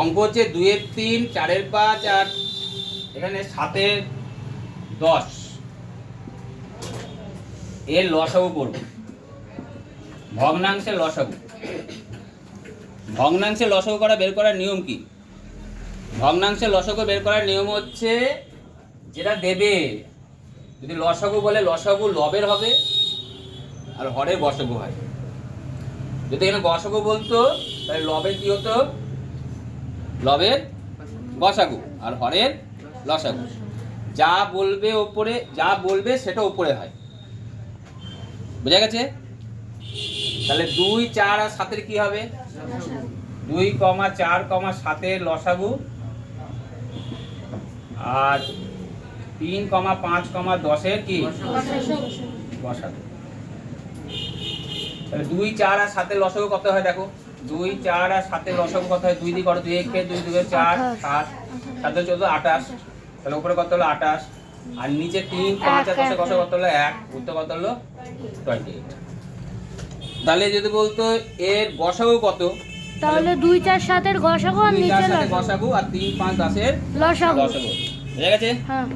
অঙ্ক হচ্ছে দুয়ের তিন, চারের পাঁচ আর এখানে সাতের দশ। এর লসাগু করব। ভগ্নাংশের লসাগু। ভগ্নাংশের লসাগু করা, বের করার নিয়ম কি? ভগ্নাংশের লসাগু বের করার নিয়ম হচ্ছে যেটা দেবে। যদি লসাগু বলে লসাগু লবের হবে আর হরের বসাগু হয়। যদি এখানে গসাগু বলতো, তাহলে লবের কি হতো? লবের গসাগু আর হরের লসাগু। যা বলবে ওপরে যা বলবে সেটা ওপরে হয়। বুঝা গেছে? তাহলে দুই চার আর সাতের কি হবে? দুই কমা চার কমা সাতের লসাগু। আর তিন কমা পাঁচ কমা দশের কি? বসাগু তাহলে দুই চার আর সাতের লসাগু কত হয় দেখো? দুই চার আর সাতের লসাগু কত হয় দুই দিয়ে করো দুই একে দুই দুই চার সাত সাতের চোদ্দ আঠাশ। তাহলে উপরে কত হলো? আঠাশ। আর নিচে তিন পাঁচ আর দশে কত কত হলো? এক। উত্তর কত হলো? টোয়েন্টি এইট তাহলে যদি বলতো এর বসাগু কত? তাহলে দুই চার সাতের গসাগু আর নিচে লসাগু। আর তিন পাঁচ দশের লসাগু। লসাগু। বুঝা গেছে? হ্যাঁ।